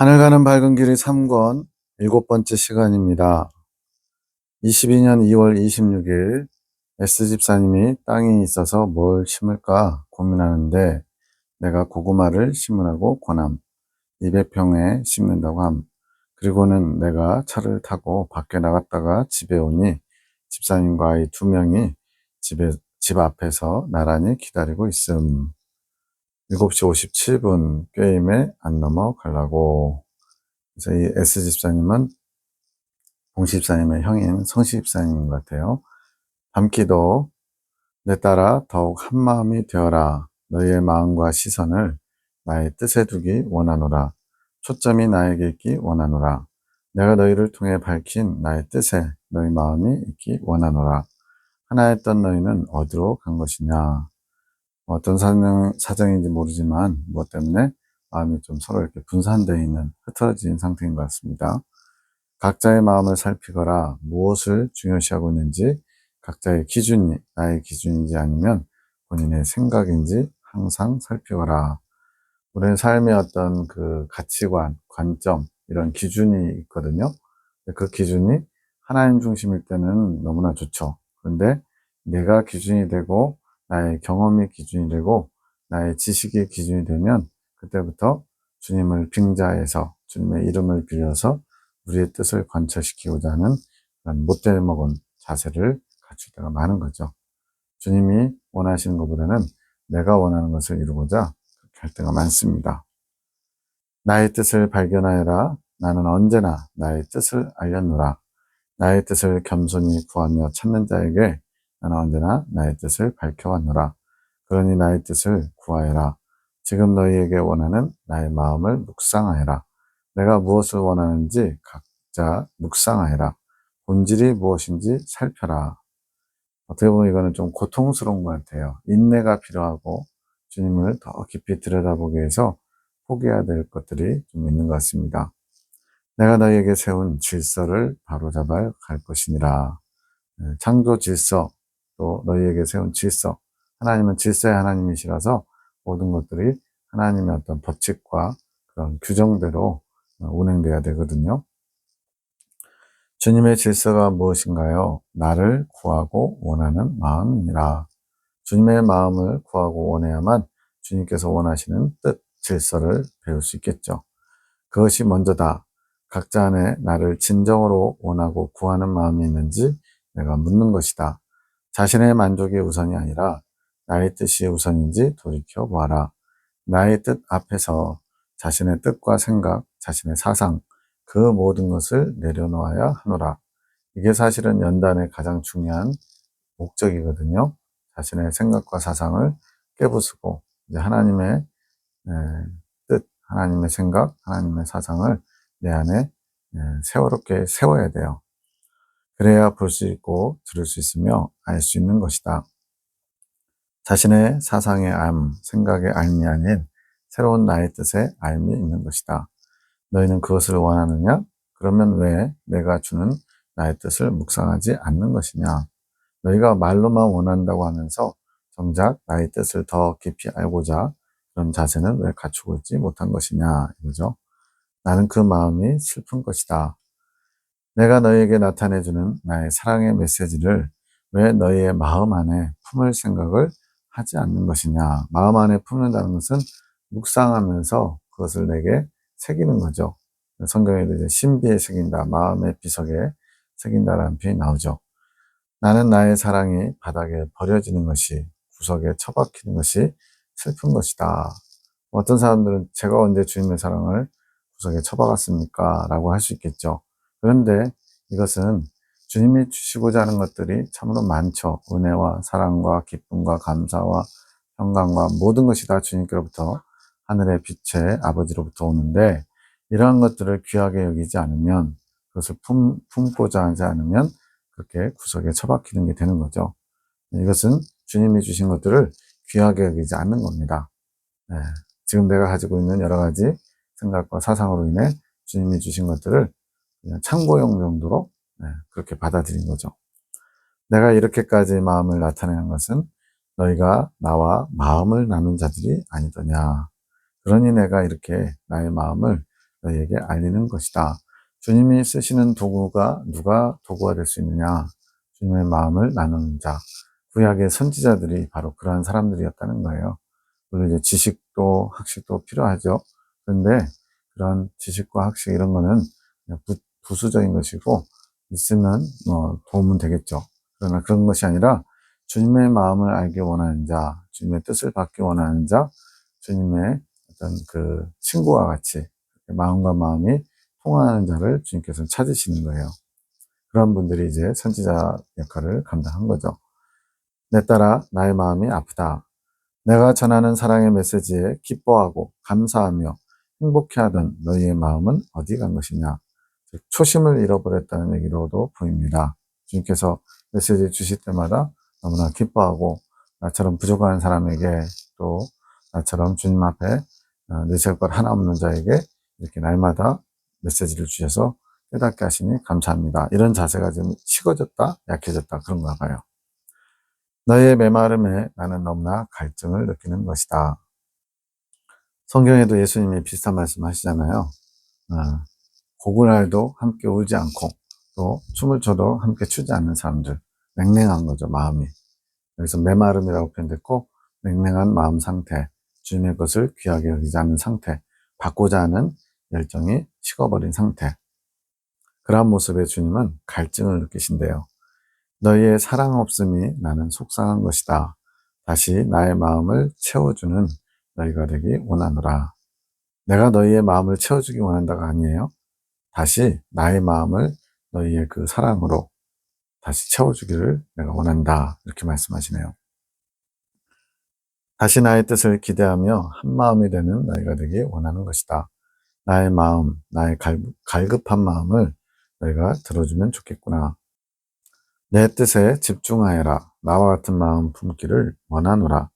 하늘 가는 밝은 길이 3권 일곱 번째 시간입니다. 22년 2월 26일 S 집사님이 땅이 있어서 뭘 심을까 고민하는데 내가 고구마를 심으라고 권함. 200평에 심는다고 함. 그리고는 내가 차를 타고 밖에 나갔다가 집에 오니 집사님과 아이 두 명이 집에, 집 앞에서 나란히 기다리고 있음. 7시 57분 게임에 안 넘어가려고. 그래서 이 S 집사님은 봉시 집사님의 형인 성시 집사님인 것 같아요. 밤기도 내 따라 더욱 한 마음이 되어라. 너희의 마음과 시선을 나의 뜻에 두기 원하노라. 초점이 나에게 있기 원하노라. 내가 너희를 통해 밝힌 나의 뜻에 너희 마음이 있기 원하노라. 하나였던 너희는 어디로 간 것이냐. 어떤 사정, 사정인지 모르지만 무엇 때문에 마음이 좀 서로 이렇게 분산되어 있는 흐트러진 상태인 것 같습니다. 각자의 마음을 살피거라 무엇을 중요시하고 있는지 각자의 기준이 나의 기준인지 아니면 본인의 생각인지 항상 살피거라. 우리는 삶의 어떤 그 가치관, 관점, 이런 기준이 있거든요. 그 기준이 하나님 중심일 때는 너무나 좋죠. 그런데 내가 기준이 되고 나의 경험이 기준이 되고 나의 지식이 기준이 되면 그때부터 주님을 빙자해서 주님의 이름을 빌려서 우리의 뜻을 관철시키고자 하는 그런 못돼 먹은 자세를 갖출 때가 많은 거죠. 주님이 원하시는 것보다는 내가 원하는 것을 이루고자 그렇게 할 때가 많습니다. 나의 뜻을 발견하여라. 나는 언제나 나의 뜻을 알렸노라. 나의 뜻을 겸손히 구하며 찾는 자에게 나는 언제나 나의 뜻을 밝혀왔노라. 그러니 나의 뜻을 구하여라. 지금 너희에게 원하는 나의 마음을 묵상하여라. 내가 무엇을 원하는지 각자 묵상하여라. 본질이 무엇인지 살펴라. 어떻게 보면 이거는 좀 고통스러운 것 같아요. 인내가 필요하고 주님을 더 깊이 들여다보기 위해서 포기해야 될 것들이 좀 있는 것 같습니다. 내가 너희에게 세운 질서를 바로잡아 갈 것이니라. 네, 창조 질서, 또 너희에게 세운 질서. 하나님은 질서의 하나님이시라서 모든 것들이 하나님의 어떤 법칙과 그런 규정대로 운행돼야 되거든요. 주님의 질서가 무엇인가요? 나를 구하고 원하는 마음이라. 주님의 마음을 구하고 원해야만 주님께서 원하시는 뜻, 질서를 배울 수 있겠죠. 그것이 먼저다. 각자 안에 나를 진정으로 원하고 구하는 마음이 있는지 내가 묻는 것이다. 자신의 만족이 우선이 아니라 나의 뜻이 우선인지 돌이켜 보아라. 나의 뜻 앞에서 자신의 뜻과 생각, 자신의 사상, 그 모든 것을 내려놓아야 하노라. 이게 사실은 연단의 가장 중요한 목적이거든요. 자신의 생각과 사상을 깨부수고 이제 하나님의 뜻, 하나님의 생각, 하나님의 사상을 내 안에 세워롭게 세워야 돼요. 그래야 볼 수 있고 들을 수 있으며 알 수 있는 것이다. 자신의 사상의 암, 생각의 알미 아닌 새로운 나의 뜻에 알미 있는 것이다. 너희는 그것을 원하느냐? 그러면 왜 내가 주는 나의 뜻을 묵상하지 않는 것이냐? 너희가 말로만 원한다고 하면서 정작 나의 뜻을 더 깊이 알고자 그런 자세는 왜 갖추고 있지 못한 것이냐? 이거죠. 나는 그 마음이 슬픈 것이다. 내가 너희에게 나타내주는 나의 사랑의 메시지를 왜 너희의 마음 안에 품을 생각을 하지 않는 것이냐. 마음 안에 품는다는 것은 묵상하면서 그것을 내게 새기는 거죠. 성경에도 이제 신비에 새긴다, 마음의 비석에 새긴다라는 표현이 나오죠. 나는 나의 사랑이 바닥에 버려지는 것이, 구석에 처박히는 것이 슬픈 것이다. 어떤 사람들은 제가 언제 주님의 사랑을 구석에 처박았습니까? 라고 할 수 있겠죠. 그런데 이것은 주님이 주시고자 하는 것들이 참으로 많죠. 은혜와 사랑과 기쁨과 감사와 평강과 모든 것이 다 주님께로부터 하늘의 빛의 아버지로부터 오는데 이러한 것들을 귀하게 여기지 않으면 그것을 품, 품고자 하지 않으면 그렇게 구석에 처박히는 게 되는 거죠. 이것은 주님이 주신 것들을 귀하게 여기지 않는 겁니다. 네. 지금 내가 가지고 있는 여러 가지 생각과 사상으로 인해 주님이 주신 것들을 참고용 정도로 네, 그렇게 받아들인 거죠. 내가 이렇게까지 마음을 나타내는 것은 너희가 나와 마음을 나눈 자들이 아니더냐. 그러니 내가 이렇게 나의 마음을 너희에게 알리는 것이다. 주님이 쓰시는 도구가 누가 도구가 될 수 있느냐? 주님의 마음을 나누는 자. 구약의 선지자들이 바로 그러한 사람들이었다는 거예요. 물론 이제 지식도 학식도 필요하죠. 그런데 그런 지식과 학식 이런 거는 부, 부수적인 것이고 있으면 뭐 도움은 되겠죠. 그러나 그런 것이 아니라 주님의 마음을 알기 원하는 자, 주님의 뜻을 받기 원하는 자, 주님의 어떤 그 친구와 같이 마음과 마음이 통하는 자를 주님께서 찾으시는 거예요. 그런 분들이 이제 선지자 역할을 감당한 거죠. 내 딸아, 나의 마음이 아프다. 내가 전하는 사랑의 메시지에 기뻐하고 감사하며 행복해하던 너희의 마음은 어디 간 것이냐? 즉, 초심을 잃어버렸다는 얘기로도 보입니다. 주님께서 메시지 주실 때마다 너무나 기뻐하고 나처럼 부족한 사람에게 또 나처럼 주님 앞에 내세울 것 하나 없는 자에게 이렇게 날마다 메시지를 주셔서 깨닫게 하시니 감사합니다. 이런 자세가 좀 식어졌다, 약해졌다 그런가 봐요. 너의 메마름에 나는 너무나 갈증을 느끼는 것이다. 성경에도 예수님이 비슷한 말씀 하시잖아요. 알도 함께 울지 않고 또 춤을 춰도 함께 추지 않는 사람들. 냉랭한 거죠, 마음이. 여기서 메마름이라고 표현됐고 냉랭한 마음 상태, 주님의 것을 귀하게 여기지 않는 상태, 받고자 하는 열정이 식어버린 상태. 그러한 모습의 주님은 갈증을 느끼신대요. 너희의 사랑 없음이 나는 속상한 것이다. 다시 나의 마음을 채워주는 너희가 되기 원하노라. 내가 너희의 마음을 채워주기 원한다가 아니에요. 다시 나의 마음을 너희의 그 사랑으로 다시 채워주기를 내가 원한다. 이렇게 말씀하시네요. 다시 나의 뜻을 기대하며 한 마음이 되는 너희가 되기 원하는 것이다. 나의 마음, 나의 갈, 갈급한 마음을 너희가 들어주면 좋겠구나. 내 뜻에 집중하여라. 나와 같은 마음 품기를 원하노라.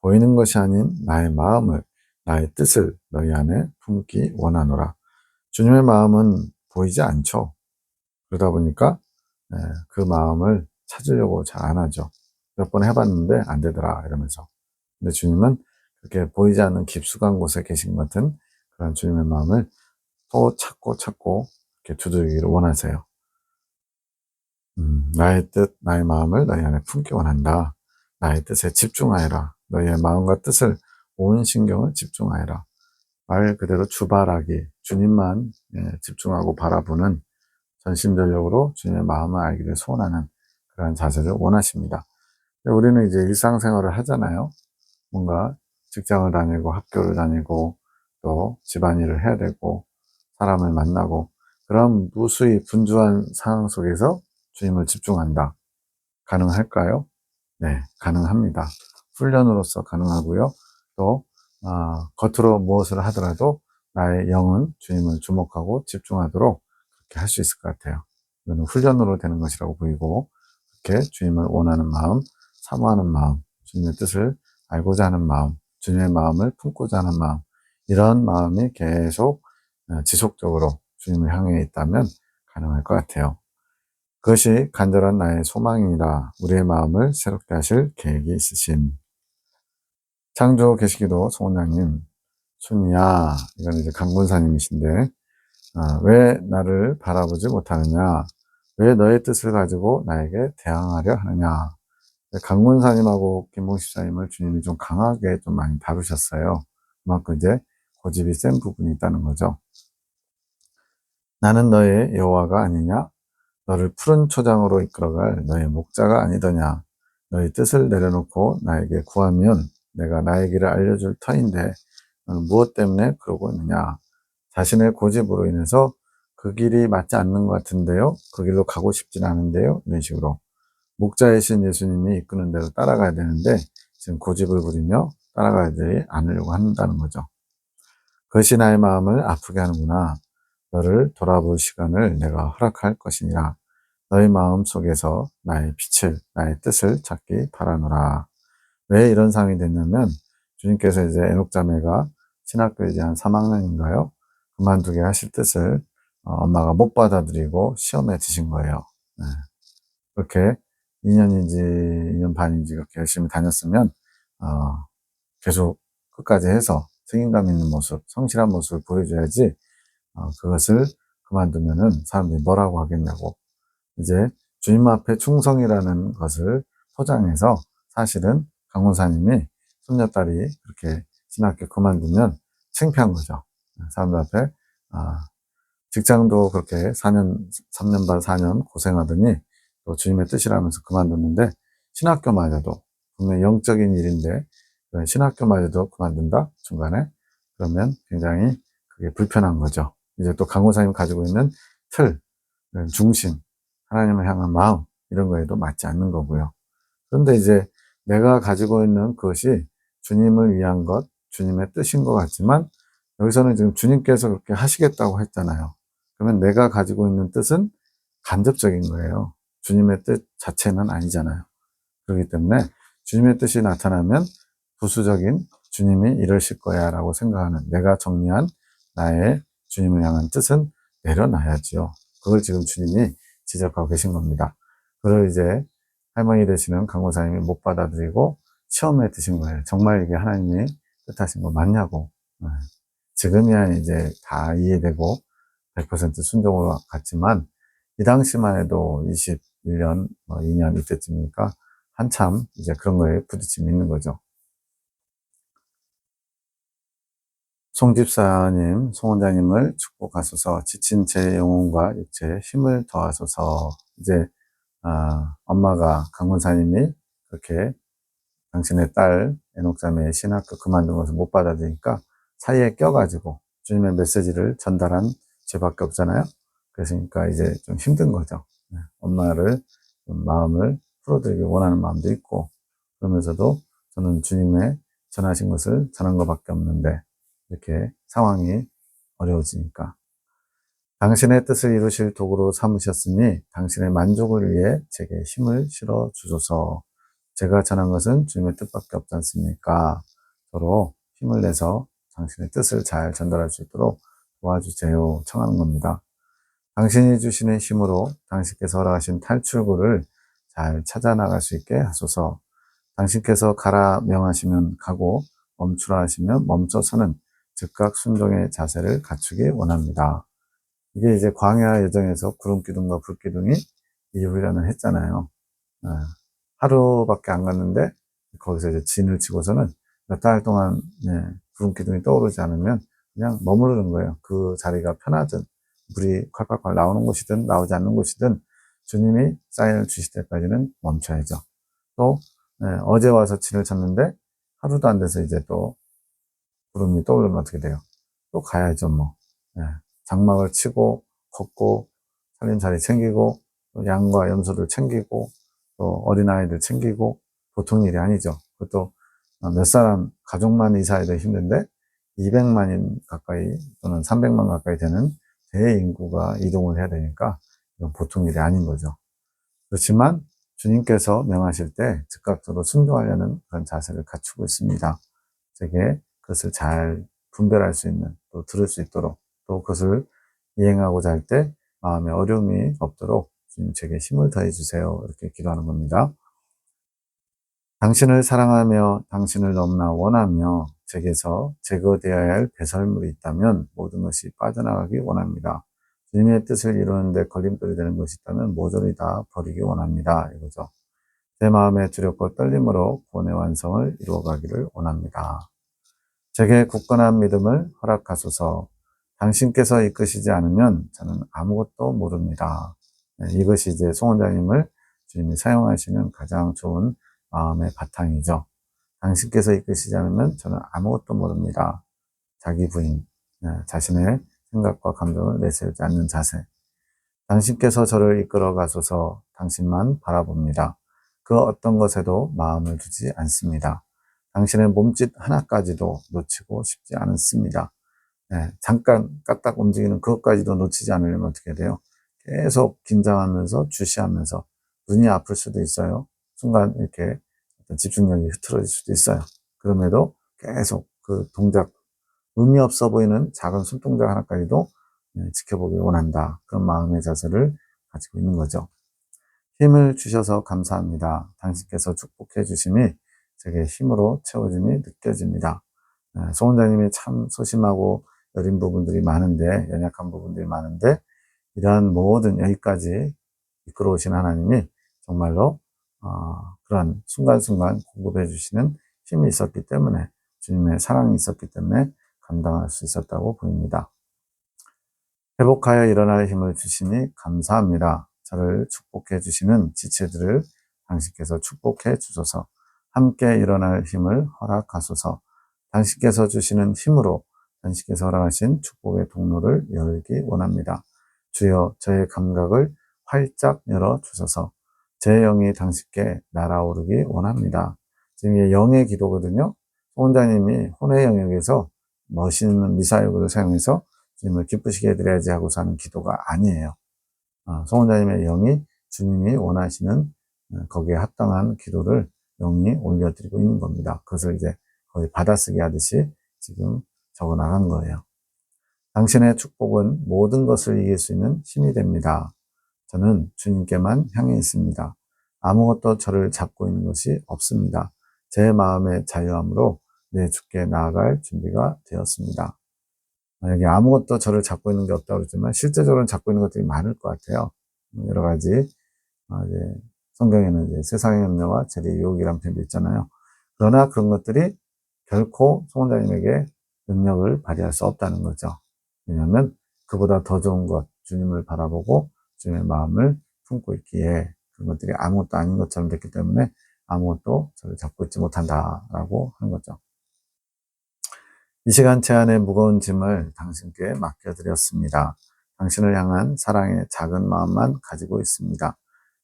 보이는 것이 아닌 나의 마음을, 나의 뜻을 너희 안에 품기 원하노라. 주님의 마음은 보이지 않죠. 그러다 보니까 예, 그 마음을 찾으려고 잘 안 하죠. 몇 번 해봤는데 안 되더라 이러면서. 근데 주님은 그렇게 보이지 않는 깊숙한 곳에 계신 것 같은 그런 주님의 마음을 또 찾고 찾고 이렇게 두드리기를 원하세요. 음, 나의 뜻, 나의 마음을 너희 안에 품기 원한다. 나의 뜻에 집중하여라. 너희의 마음과 뜻을 온 신경을 집중하여라. 말 그대로 주바라기, 주님만 예, 집중하고 바라보는 전심전력으로 주님의 마음을 알기를 소원하는 그런 자세를 원하십니다. 우리는 이제 일상생활을 하잖아요. 뭔가 직장을 다니고 학교를 다니고 또 집안일을 해야 되고 사람을 만나고 그런 무수히 분주한 상황 속에서 주님을 집중한다. 가능할까요? 네, 가능합니다. 훈련으로서 가능하고요. 또 어, 겉으로 무엇을 하더라도 나의 영은 주님을 주목하고 집중하도록 그렇게 할 수 있을 것 같아요. 이거는 훈련으로 되는 것이라고 보이고 그렇게 주님을 원하는 마음, 사모하는 마음, 주님의 뜻을 알고자 하는 마음, 주님의 마음을 품고자 하는 마음 이런 마음이 계속 어, 지속적으로 주님을 향해 있다면 가능할 것 같아요. 그것이 간절한 나의 소망이라 우리의 마음을 새롭게 하실 계획이 있으신 창조 계시기도 송원장님 순이야. 이건 이제 강군사님이신데 아, 왜 나를 바라보지 못하느냐? 왜 너의 뜻을 가지고 나에게 대항하려 하느냐? 강군사님하고 김봉식사님을 주님이 좀 강하게 좀 많이 다루셨어요. 그만큼 이제 고집이 센 부분이 있다는 거죠. 나는 너의 여호와가 아니냐? 너를 푸른 초장으로 이끌어갈 너의 목자가 아니더냐. 너의 뜻을 내려놓고 나에게 구하면 내가 나의 길을 알려줄 터인데 무엇 때문에 그러고 있느냐. 자신의 고집으로 인해서 그 길이 맞지 않는 것 같은데요. 그 길로 가고 싶진 않은데요. 이런 식으로. 목자이신 예수님이 이끄는 대로 따라가야 되는데 지금 고집을 부리며 따라가지 않으려고 한다는 거죠. 그것이 나의 마음을 아프게 하는구나. 너를 돌아볼 시간을 내가 허락할 것이니라. 너희 마음 속에서 나의 빛을, 나의 뜻을 찾기 바라노라. 왜 이런 상황이 됐냐면, 주님께서 이제 에녹자매가 신학교에 이제 한 3학년인가요? 그만두게 하실 뜻을 어, 엄마가 못 받아들이고 시험에 드신 거예요. 네. 그렇게 2년인지 2년 반인지 그렇게 열심히 다녔으면, 어, 계속 끝까지 해서 책임감 있는 모습, 성실한 모습을 보여줘야지 어, 그것을 그만두면은 사람들이 뭐라고 하겠냐고 이제 주님 앞에 충성이라는 것을 포장해서 사실은 강원사님이 손녀딸이 그렇게 신학교 그만두면 창피한 거죠. 사람들 앞에 아, 직장도 그렇게 4년, 3년 반, 4년 고생하더니 또 주님의 뜻이라면서 그만뒀는데 신학교마저도 분명 영적인 일인데 신학교마저도 그만둔다 중간에 그러면 굉장히 그게 불편한 거죠. 이제 또 강호사님 가지고 있는 틀, 중심, 하나님을 향한 마음 이런 거에도 맞지 않는 거고요. 그런데 이제 내가 가지고 있는 그것이 주님을 위한 것, 주님의 뜻인 것 같지만 여기서는 지금 주님께서 그렇게 하시겠다고 했잖아요. 그러면 내가 가지고 있는 뜻은 간접적인 거예요. 주님의 뜻 자체는 아니잖아요. 그렇기 때문에 주님의 뜻이 나타나면 부수적인 주님이 이러실 거야 라고 생각하는 내가 정리한 나의 주님을 향한 뜻은 내려놔야지요. 그걸 지금 주님이 지적하고 계신 겁니다. 그걸 이제 할머니 되시는 강고사님이 못 받아들이고 시험에 드신 거예요. 정말 이게 하나님이 뜻하신 거 맞냐고. 네. 지금이야 이제 다 이해되고 100% 순종으로 갔지만 이 당시만 해도 21년, 뭐 2년 이때쯤이니까 한참 이제 그런 거에 부딪힘이 있는 거죠. 송 집사님, 송 원장님을 축복하소서 지친 제 영혼과 육체에 힘을 더하소서 이제 아, 엄마가 강원사님이 그렇게 당신의 딸 애녹자매의 신학교 그만둔 것을 못 받아들이니까 사이에 껴가지고 주님의 메시지를 전달한 죄밖에 없잖아요. 그러니까 이제 좀 힘든 거죠. 네, 엄마를 마음을 풀어드리기 원하는 마음도 있고 그러면서도 저는 주님의 전하신 것을 전한 것밖에 없는데 이렇게 상황이 어려워지니까 당신의 뜻을 이루실 도구로 삼으셨으니 당신의 만족을 위해 제게 힘을 실어 주소서. 제가 전한 것은 주님의 뜻밖에 없지 않습니까? 서로 힘을 내서 당신의 뜻을 잘 전달할 수 있도록 도와주세요. 청하는 겁니다. 당신이 주시는 힘으로 당신께서 허락하신 탈출구를 잘 찾아 나갈 수 있게 하소서. 당신께서 가라 명하시면 가고 멈추라 하시면 멈춰 서는 즉각 순종의 자세를 갖추기 원합니다. 이게 이제 광야 여정에서 구름 기둥과 불 기둥이 이후라는 했잖아요. 네. 하루밖에 안 갔는데 거기서 이제 진을 치고서는 몇 달 동안 네, 구름 기둥이 떠오르지 않으면 그냥 머무르는 거예요. 그 자리가 편하든 물이 콸콸콸 나오는 곳이든 나오지 않는 곳이든 주님이 사인을 주실 때까지는 멈춰야죠. 또 네, 어제 와서 진을 쳤는데 하루도 안 돼서 이제 또 구름이 떠오르면 어떻게 돼요? 또 가야죠, 뭐. 네. 장막을 치고, 걷고, 살림살이 챙기고, 양과 염소를 챙기고, 또 어린아이들 챙기고, 보통 일이 아니죠. 그것도 몇 사람, 가족만 이사해도 힘든데, 200만인 가까이, 또는 300만 가까이 되는 대인구가 이동을 해야 되니까, 이건 보통 일이 아닌 거죠. 그렇지만, 주님께서 명하실 때 즉각적으로 순종하려는 그런 자세를 갖추고 있습니다. 제게 그것을 잘 분별할 수 있는 또 들을 수 있도록 또 그것을 이행하고자 할 때 마음에 어려움이 없도록 주님 제게 힘을 더해 주세요. 이렇게 기도하는 겁니다. 당신을 사랑하며 당신을 너무나 원하며 제게서 제거되어야 할 배설물이 있다면 모든 것이 빠져나가기 원합니다. 주님의 뜻을 이루는데 걸림돌이 되는 것이 있다면 모조리 다 버리기 원합니다. 이거죠. 제 마음에 두렵고 떨림으로 본의 완성을 이루어가기를 원합니다. 제게 굳건한 믿음을 허락하소서 당신께서 이끄시지 않으면 저는 아무것도 모릅니다. 네, 이것이 이제 송원장님을 주님이 사용하시는 가장 좋은 마음의 바탕이죠. 당신께서 이끄시지 않으면 저는 아무것도 모릅니다. 자기 부인, 네, 자신의 생각과 감정을 내세우지 않는 자세. 당신께서 저를 이끌어 가소서 당신만 바라봅니다. 그 어떤 것에도 마음을 두지 않습니다. 당신의 몸짓 하나까지도 놓치고 싶지 않습니다. 네, 잠깐 까딱 움직이는 그것까지도 놓치지 않으려면 어떻게 돼요? 계속 긴장하면서 주시하면서 눈이 아플 수도 있어요. 순간 이렇게 집중력이 흐트러질 수도 있어요. 그럼에도 계속 그 동작, 의미 없어 보이는 작은 손동작 하나까지도 네, 지켜보길 원한다. 그런 마음의 자세를 가지고 있는 거죠. 힘을 주셔서 감사합니다. 당신께서 축복해 주심이 제게 힘으로 채워짐이 느껴집니다. 네, 송원장님이 참 소심하고 여린 부분들이 많은데, 연약한 부분들이 많은데, 이러한 모든 여기까지 이끌어 오신 하나님이 정말로, 어, 그런 순간순간 공급해 주시는 힘이 있었기 때문에, 주님의 사랑이 있었기 때문에 감당할 수 있었다고 보입니다. 회복하여 일어날 힘을 주시니 감사합니다. 저를 축복해 주시는 지체들을 당신께서 축복해 주소서. 함께 일어날 힘을 허락하소서. 당신께서 주시는 힘으로 당신께서 허락하신 축복의 통로를 열기 원합니다. 주여 저의 감각을 활짝 열어 주소서. 제 영이 당신께 날아오르기 원합니다. 지금 이게 영의 기도거든요. 송원장님이 혼의 영역에서 멋있는 미사역을 사용해서 주님을 기쁘시게 해드려야지 하고서 하는 기도가 아니에요. 어, 송원장님의 영이 주님이 원하시는 어, 거기에 합당한 기도를 영이 올려드리고 있는 겁니다. 그것을 이제 거의 받아쓰기 하듯이 지금 적어 나간 거예요. 당신의 축복은 모든 것을 이길 수 있는 힘이 됩니다. 저는 주님께만 향해 있습니다. 아무것도 저를 잡고 있는 것이 없습니다. 제 마음의 자유함으로 내 주께 나아갈 준비가 되었습니다. 만약에 아무것도 저를 잡고 있는 게 없다고 그러지만 실제적으로는 잡고 있는 것들이 많을 것 같아요. 여러 가지 아, 이제 성경에는 이제 세상의 염려와 재리의 유혹이라는 표현도 있잖아요. 그러나 그런 것들이 결코 송원장님에게 능력을 발휘할 수 없다는 거죠. 왜냐하면 그보다 더 좋은 것, 주님을 바라보고 주님의 마음을 품고 있기에 그런 것들이 아무것도 아닌 것처럼 됐기 때문에 아무것도 저를 잡고 있지 못한다라고 하는 거죠. 이 시간 제 안에 무거운 짐을 당신께 맡겨드렸습니다. 당신을 향한 사랑의 작은 마음만 가지고 있습니다.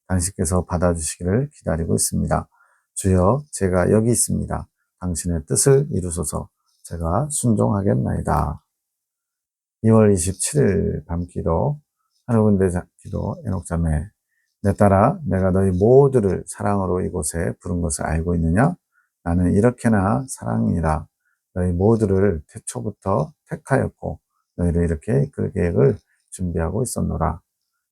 당신께서 받아주시기를 기다리고 있습니다. 주여, 제가 여기 있습니다. 당신의 뜻을 이루소서 제가 순종하겠나이다. 2월 27일 밤기도, 하늘군대 기도, 에녹자매, 내 딸아, 내가 너희 모두를 사랑으로 이곳에 부른 것을 알고 있느냐? 나는 이렇게나 사랑이라 너희 모두를 태초부터 택하였고, 너희를 이렇게 이끌 계획을 준비하고 있었노라.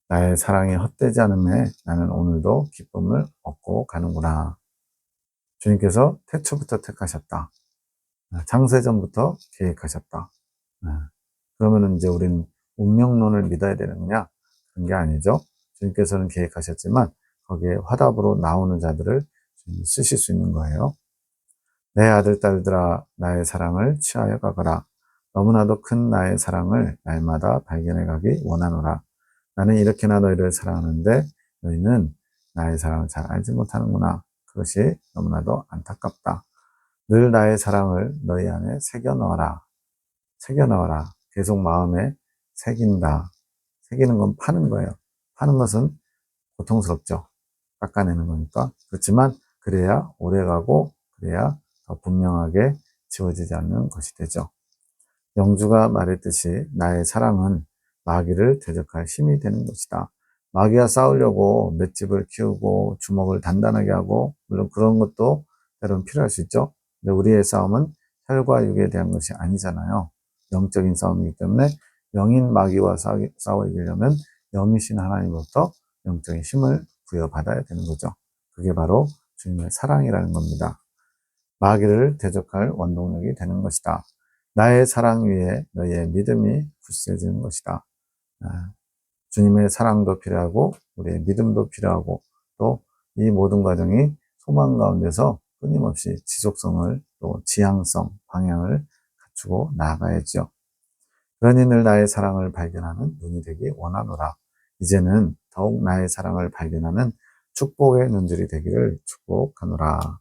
나의 사랑이 헛되지 않음에 나는 오늘도 기쁨을 얻고 가는구나. 주님께서 태초부터 택하셨다. 창세전부터 계획하셨다. 그러면은 이제 우리는 운명론을 믿어야 되는 거냐? 그런 게 아니죠. 주님께서는 계획하셨지만 거기에 화답으로 나오는 자들을 쓰실 수 있는 거예요. 내 아들, 딸들아, 나의 사랑을 취하여 가거라. 너무나도 큰 나의 사랑을 날마다 발견해 가기 원하노라. 나는 이렇게나 너희를 사랑하는데 너희는 나의 사랑을 잘 알지 못하는구나. 그것이 너무나도 안타깝다. 늘 나의 사랑을 너희 안에 새겨 넣어라. 새겨 넣어라. 계속 마음에 새긴다. 새기는 건 파는 거예요. 파는 것은 고통스럽죠. 깎아내는 거니까. 그렇지만 그래야 오래 가고 그래야 더 분명하게 지워지지 않는 것이 되죠. 영주가 말했듯이 나의 사랑은 마귀를 대적할 힘이 되는 것이다. 마귀와 싸우려고 맷집을 키우고 주먹을 단단하게 하고 물론 그런 것도 때로는 필요할 수 있죠. 근데 우리의 싸움은 혈과 육에 대한 것이 아니잖아요. 영적인 싸움이기 때문에 영인 마귀와 싸워 이기려면 영이신 하나님으로부터 영적인 힘을 부여받아야 되는 거죠. 그게 바로 주님의 사랑이라는 겁니다. 마귀를 대적할 원동력이 되는 것이다. 나의 사랑 위에 너의 믿음이 굳세지는 것이다. 아, 주님의 사랑도 필요하고 우리의 믿음도 필요하고 또 이 모든 과정이 소망 가운데서 끊임없이 지속성을 또 지향성, 방향을 갖추고 나아가야죠. 그러니 늘 나의 사랑을 발견하는 눈이 되기 원하노라. 이제는 더욱 나의 사랑을 발견하는 축복의 눈들이 되기를 축복하노라.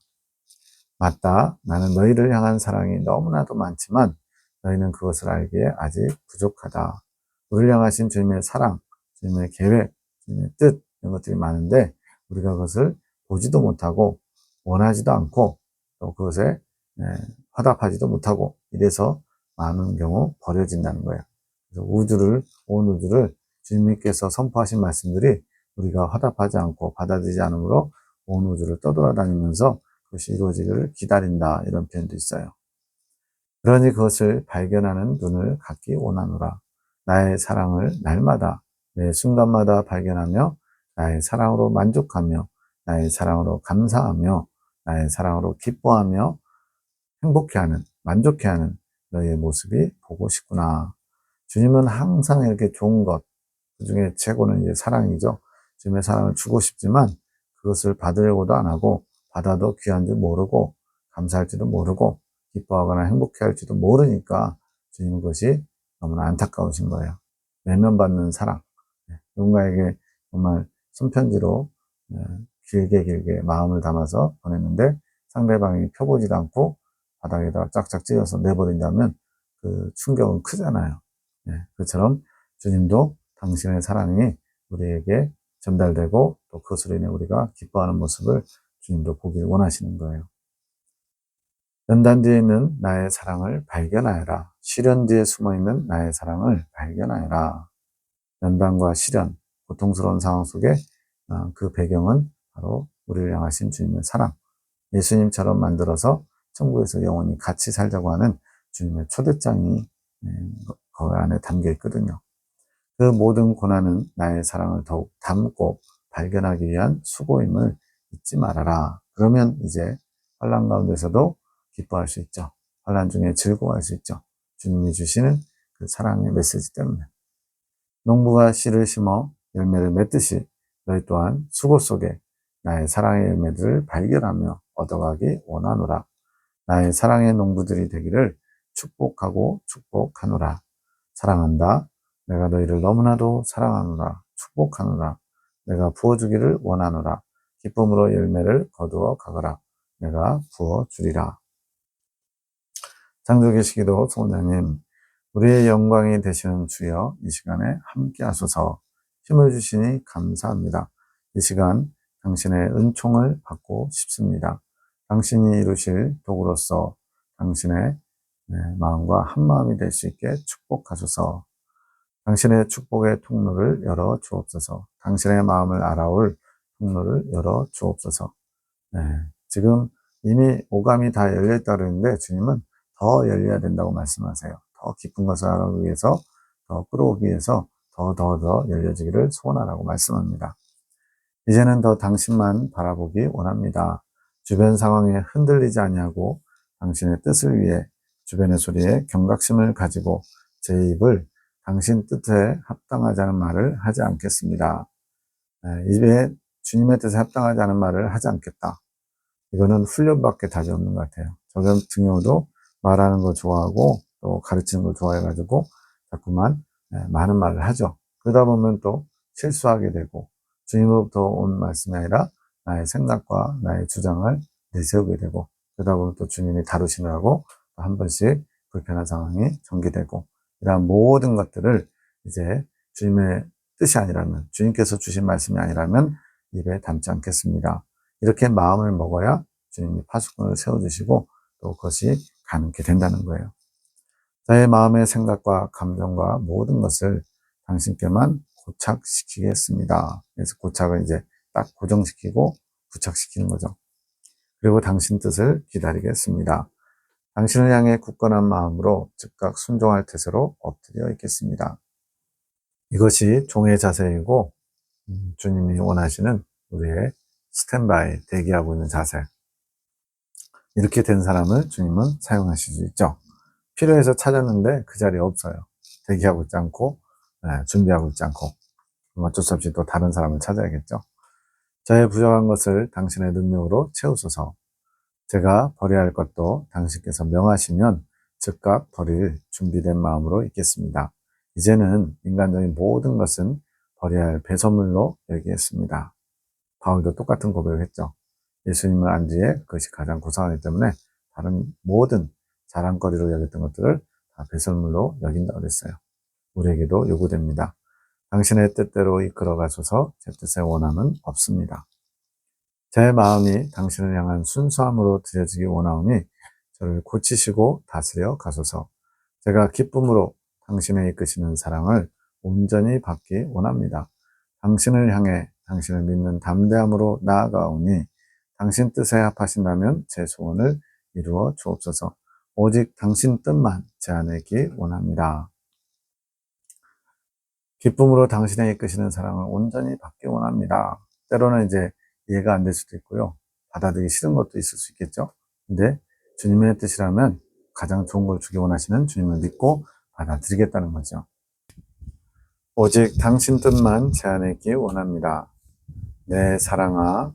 맞다. 나는 너희를 향한 사랑이 너무나도 많지만 너희는 그것을 알기에 아직 부족하다. 우리를 향하신 주님의 사랑, 주님의 계획, 주님의 뜻 이런 것들이 많은데 우리가 그것을 보지도 못하고 원하지도 않고 또 그것에 예, 화답하지도 못하고 이래서 많은 경우 버려진다는 거예요. 그래서 우주를 온 우주를 주님께서 선포하신 말씀들이 우리가 화답하지 않고 받아들이지 않으므로 온 우주를 떠돌아다니면서 그것이 이루어지기를 기다린다 이런 표현도 있어요. 그러니 그것을 발견하는 눈을 갖기 원하노라. 나의 사랑을 날마다 매 순간마다 발견하며 나의 사랑으로 만족하며 나의 사랑으로 감사하며 나의 사랑으로 기뻐하며 행복해하는 만족해하는 너희의 모습이 보고 싶구나. 주님은 항상 이렇게 좋은 것, 그 중에 최고는 이제 사랑이죠. 주님의 사랑을 주고 싶지만 그것을 받으려고도 안 하고 받아도 귀한 줄 모르고 감사할지도 모르고 기뻐하거나 행복해 할지도 모르니까 주님 그것이 너무나 안타까우신 거예요. 외면받는 사랑. 네, 누군가에게 정말 손편지로 네, 길게 길게 마음을 담아서 보냈는데 상대방이 펴보지도 않고 바닥에다 짝짝 찢어서 내버린다면 그 충격은 크잖아요. 네, 그처럼 주님도 당신의 사랑이 우리에게 전달되고 또 그것으로 인해 우리가 기뻐하는 모습을 주님도 보길 원하시는 거예요. 연단 뒤에 있는 나의 사랑을 발견하여라. 시련 뒤에 숨어 있는 나의 사랑을 발견하여라. 연단과 시련, 고통스러운 상황 속에 어, 그 배경은 바로 우리를 향하신 주님의 사랑. 예수님처럼 만들어서 천국에서 영원히 같이 살자고 하는 주님의 초대장이 그 안에 담겨 있거든요. 그 모든 고난은 나의 사랑을 더욱 담고 발견하기 위한 수고임을 잊지 말아라. 그러면 이제 환란 가운데서도 기뻐할 수 있죠. 환란 중에 즐거워할 수 있죠. 주님이 주시는 그 사랑의 메시지 때문에. 농부가 씨를 심어 열매를 맺듯이 너희 또한 수고 속에 나의 사랑의 열매들을 발견하며 얻어가기 원하노라. 나의 사랑의 농부들이 되기를 축복하고 축복하노라. 사랑한다. 내가 너희를 너무나도 사랑하노라. 축복하노라. 내가 부어주기를 원하노라. 기쁨으로 열매를 거두어 가거라. 내가 부어주리라. 장조계시기도 소원장님, 우리의 영광이 되시는 주여 이 시간에 함께 하소서 힘을 주시니 감사합니다. 이 시간 당신의 은총을 받고 싶습니다. 당신이 이루실 도구로서 당신의 네, 마음과 한 마음이 될 수 있게 축복하소서. 당신의 축복의 통로를 열어 주옵소서. 당신의 마음을 알아올 통로를 열어 주옵소서. 네, 지금 이미 오감이 다 열려 있다 그러는데 주님은 더 열려야 된다고 말씀하세요. 더 깊은 것을 알아보기 위해서, 더 끌어오기 위해서 더, 더, 더 열려지기를 소원하라고 말씀합니다. 이제는 더 당신만 바라보기 원합니다. 주변 상황에 흔들리지 아니하고 당신의 뜻을 위해 주변의 소리에 경각심을 가지고 제 입을 당신 뜻에 합당하지 않은 말을 하지 않겠습니다. 입에 주님의 뜻에 합당하지 않은 말을 하지 않겠다. 이거는 훈련밖에 답이 없는 것 같아요. 저 같은 경우도 말하는 거 좋아하고 또 가르치는 걸 좋아해가지고 자꾸만 많은 말을 하죠. 그러다 보면 또 실수하게 되고 주님으로부터 온 말씀이 아니라 나의 생각과 나의 주장을 내세우게 되고 그러다 보면 또 주님이 다루시느라고 한 번씩 불편한 상황이 전개되고 이러한 모든 것들을 이제 주님의 뜻이 아니라면 주님께서 주신 말씀이 아니라면 입에 담지 않겠습니다. 이렇게 마음을 먹어야 주님이 파수꾼을 세워주시고 또 그것이 가능게 된다는 거예요. 저의 마음의 생각과 감정과 모든 것을 당신께만 고착시키겠습니다. 그래서 고착을 이제 딱 고정시키고 부착시키는 거죠. 그리고 당신 뜻을 기다리겠습니다. 당신을 향해 굳건한 마음으로 즉각 순종할 태세로 엎드려 있겠습니다. 이것이 종의 자세이고 음, 주님이 원하시는 우리의 스탠바이 대기하고 있는 자세. 이렇게 된 사람을 주님은 사용하실 수 있죠. 필요해서 찾았는데 그 자리에 없어요. 대기하고 있지 않고 네, 준비하고 있지 않고 어쩔 수 없이 또 다른 사람을 찾아야겠죠. 저의 부족한 것을 당신의 능력으로 채우소서. 제가 버려야 할 것도 당신께서 명하시면 즉각 버릴 준비된 마음으로 있겠습니다. 이제는 인간적인 모든 것은 버려야 할 배설물로 여기겠습니다. 바울도 똑같은 고백을 했죠. 예수님을 안 뒤에 그것이 가장 고상하기 때문에 다른 모든 자랑거리로 여겼던 것들을 다 배설물로 여긴다 그랬어요. 우리에게도 요구됩니다. 당신의 뜻대로 이끌어 가셔서 제 뜻의 원함은 없습니다. 제 마음이 당신을 향한 순수함으로 드려지기 원하오니 저를 고치시고 다스려 가소서. 제가 기쁨으로 당신의 이끄시는 사랑을 온전히 받기 원합니다. 당신을 향해 당신을 믿는 담대함으로 나아가오니 당신 뜻에 합하신다면 제 소원을 이루어 주옵소서. 오직 당신 뜻만 제 안에 있기 원합니다. 기쁨으로 당신의 이끄시는 사랑을 온전히 받기 원합니다. 때로는 이제 이해가 안 될 수도 있고요. 받아들이기 싫은 것도 있을 수 있겠죠. 근데 주님의 뜻이라면 가장 좋은 걸 주기 원하시는 주님을 믿고 받아들이겠다는 거죠. 오직 당신 뜻만 제안했기 원합니다. 내 사랑아,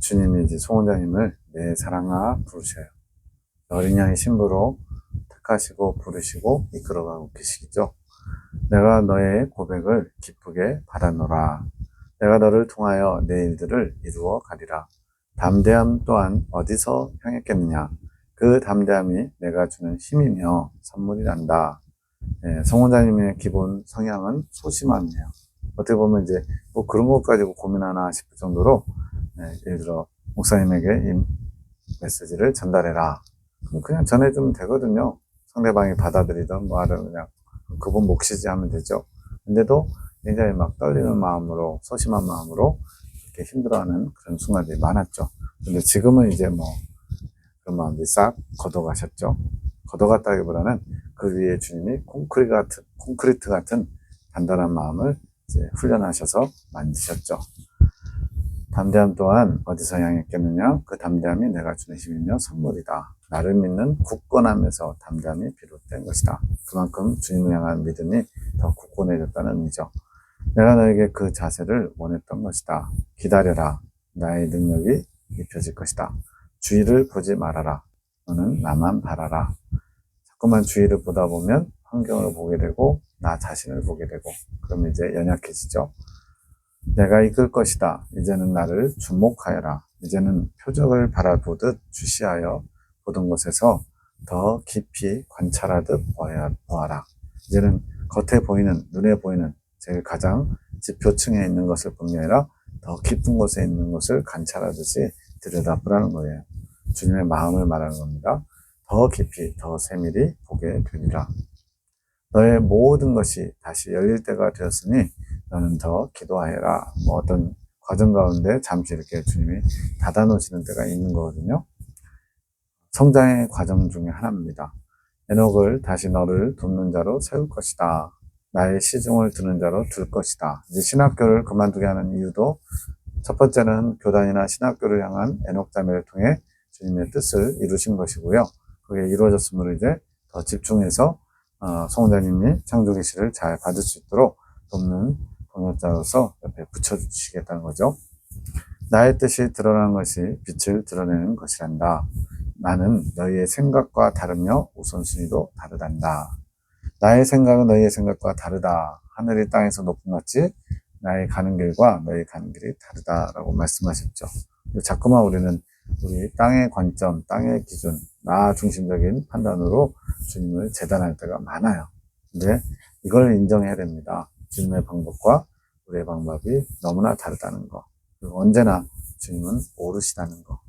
주님이 이제 송원장님을 내 사랑아 부르셔요. 어린 양의 신부로 택하시고 부르시고 이끌어가고 계시죠. 내가 너의 고백을 기쁘게 받아노라. 내가 너를 통하여 내 일들을 이루어 가리라. 담대함 또한 어디서 향했겠느냐? 그 담대함이 내가 주는 힘이며 선물이란다. 예, 성원자님의 기본 성향은 소심함이에요. 어떻게 보면 이제 뭐 그런 것 가지고 고민하나 싶을 정도로 예, 예를 들어 목사님에게 이 메시지를 전달해라. 그럼 그냥 전해주면 되거든요. 상대방이 받아들이든 뭐하든 그냥 그분 몫이지 하면 되죠. 근데도 굉장히 막 떨리는 마음으로 소심한 마음으로 이렇게 힘들어하는 그런 순간들이 많았죠. 근데 지금은 이제 뭐 그런 마음들이 싹 걷어가셨죠. 걷어갔다기보다는 그 위에 주님이 콘크리트 같은, 콘크리트 같은 단단한 마음을 이제 훈련하셔서 만드셨죠. 담대함 또한 어디서 향했겠느냐? 그 담대함이 내가 주는 힘이며 선물이다. 나를 믿는 굳건함에서 담대함이 비롯된 것이다. 그만큼 주님을 향한 믿음이 더 굳건해졌다는 의미죠. 내가 너에게 그 자세를 원했던 것이다. 기다려라. 나의 능력이 입혀질 것이다. 주위를 보지 말아라. 너는 나만 바라라. 자꾸만 주위를 보다 보면 환경을 보게 되고 나 자신을 보게 되고 그러면 이제 연약해지죠. 내가 이끌 것이다. 이제는 나를 주목하여라. 이제는 표적을 바라보듯 주시하여 보던 곳에서 더 깊이 관찰하듯 보아라. 이제는 겉에 보이는, 눈에 보이는 제일 가장 지표층에 있는 것을 뿐이 아니라 더 깊은 곳에 있는 것을 관찰하듯이 들여다보라는 거예요. 주님의 마음을 말하는 겁니다. 더 깊이, 더 세밀히 보게 되리라. 너의 모든 것이 다시 열릴 때가 되었으니 너는 더 기도하여라. 뭐 어떤 과정 가운데 잠시 이렇게 주님이 닫아놓으시는 때가 있는 거거든요. 성장의 과정 중에 하나입니다. 에녹을 다시 너를 돕는 자로 세울 것이다. 나의 시중을 드는 자로 둘 것이다. 이제 신학교를 그만두게 하는 이유도 첫 번째는 교단이나 신학교를 향한 에녹 자매를 통해 주님의 뜻을 이루신 것이고요. 그게 이루어졌으므로 이제 더 집중해서 어, 성원자님이 창조 계시를 잘 받을 수 있도록 돕는 동역자로서 옆에 붙여주시겠다는 거죠. 나의 뜻이 드러나는 것이 빛을 드러내는 것이란다. 나는 너희의 생각과 다르며 우선순위도 다르단다. 나의 생각은 너희의 생각과 다르다. 하늘이 땅에서 높은 같이 나의 가는 길과 너희 가는 길이 다르다라고 말씀하셨죠. 자꾸만 우리는 우리 땅의 관점, 땅의 기준, 나 중심적인 판단으로 주님을 재단할 때가 많아요. 근데 이걸 인정해야 됩니다. 주님의 방법과 우리의 방법이 너무나 다르다는 거. 그리고 언제나 주님은 오르시다는 거.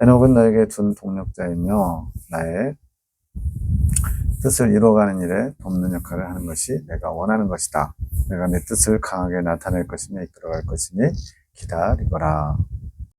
에녹은 너에게 준 동력자이며 나의 뜻을 이루어가는 일에 돕는 역할을 하는 것이 내가 원하는 것이다. 내가 내 뜻을 강하게 나타낼 것이며 이끌어갈 것이니 기다리거라.